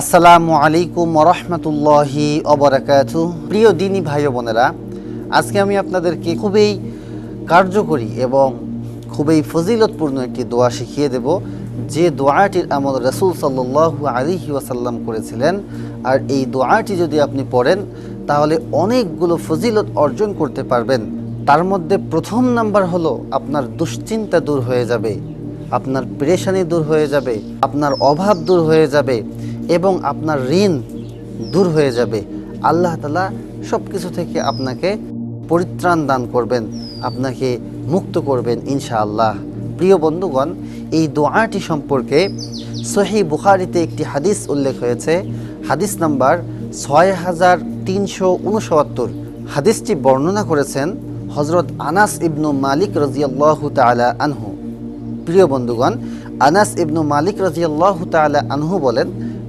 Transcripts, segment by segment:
আসসালামু আলাইকুম রহমতুল্লাহি অবরাকাতু প্রিয় দিনী ভাই বোনেরা, আজকে আমি আপনাদেরকে খুবই কার্যকরী এবং খুবই ফজিলতপূর্ণ একটি দোয়া শিখিয়ে দেব, যে দোয়াটির আমল রসুল সাল্লাহ আলিহি ওয়াসাল্লাম করেছিলেন। আর এই দোয়াটি যদি আপনি পড়েন, তাহলে অনেকগুলো ফজিলত অর্জন করতে পারবেন। তার মধ্যে প্রথম নাম্বার হলো, আপনার দুশ্চিন্তা দূর হয়ে যাবে, আপনার পেরেশানি দূর হয়ে যাবে, আপনার অভাব দূর হয়ে যাবে এবং আপনার ঋণ দূর হয়ে যাবে। আল্লাহ তালা সব কিছু থেকে আপনাকে পরিত্রাণ দান করবেন, আপনাকে মুক্ত করবেন ইনশাআল্লাহ। প্রিয় বন্ধুগণ, এই দোয়াটি সম্পর্কে সহি বুখারিতে একটি হাদিস উল্লেখ হয়েছে। হাদিস নাম্বার ছয় হাজার তিনশো উনসত্তর। হাদিসটি বর্ণনা করেছেন হজরত আনাস ইবনু মালিক রাজিয়াল্লাহু তালা আনহু। প্রিয় বন্ধুগণ, আনাস ইবনু মালিক রাজিয়াল্লাহ তালা আনহু বলেন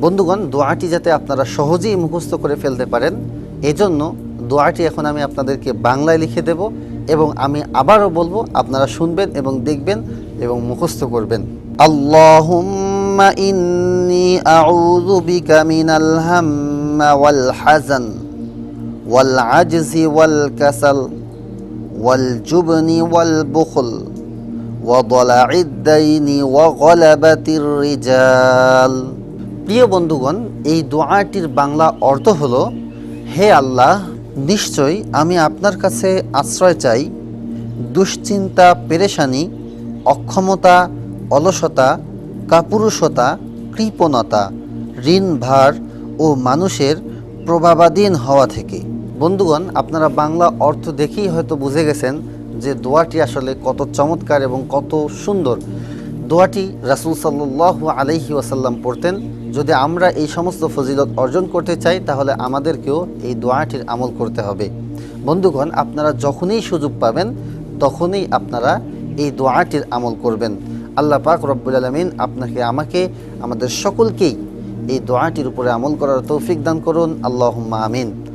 বন্ধুগণ দোয়াটি যাতে আপনারা সহজেই মুখস্থ করে ফেলতে পারেন এজন্য দোয়াটি এখন আমি আপনাদেরকে বাংলায় লিখে দেব এবং আমি আবারও বলবো আপনারা শুনবেন এবং দেখবেন এবং মুখস্থ করবেন আল্লাহুম্মা ইন্নি আউযু বিকা মিনাল হাম্মা ওয়াল হাযান ওয়াল আজজি ওয়াল কাসাল والجبن والبخل وضلع الدين وغلبة الرجال প্রিয় বন্ধুগণ, এই দোয়াটির বাংলা অর্থ হলো, হে আল্লাহ, নিশ্চয় আমি আপনার কাছে আশ্রয় চাই। দুশ্চিন্তা, পেরেশানি, অক্ষমতা, অলসতা, কাপুরুষতা, কৃপণতা, ঋণ, ভার ও মানুষের প্রভাবাধীন হওয়া থেকে। বন্ধুগণ, আপনারা বাংলা অর্থ দেখেই হয়তো বুঝে গেছেন যে দোয়াটি আসলে কত চমৎকার এবং কত সুন্দর। দোয়াটি রাসুল সাল্লাহ আলহি ওয়াসাল্লাম পড়তেন। যদি আমরা এই সমস্ত ফজিলত অর্জন করতে চাই, তাহলে আমাদেরকেও এই দোয়াটির আমল করতে হবে। বন্ধুগণ, আপনারা যখনই সুযোগ পাবেন, তখনই আপনারা এই দোয়াটির আমল করবেন। আল্লাহ পাক রব্বুল আলমিন আপনাকে, আমাকে, আমাদের সকলকেই এই দোয়াটির উপরে আমল করার তৌফিক দান করুন। আল্লাহ আমিন।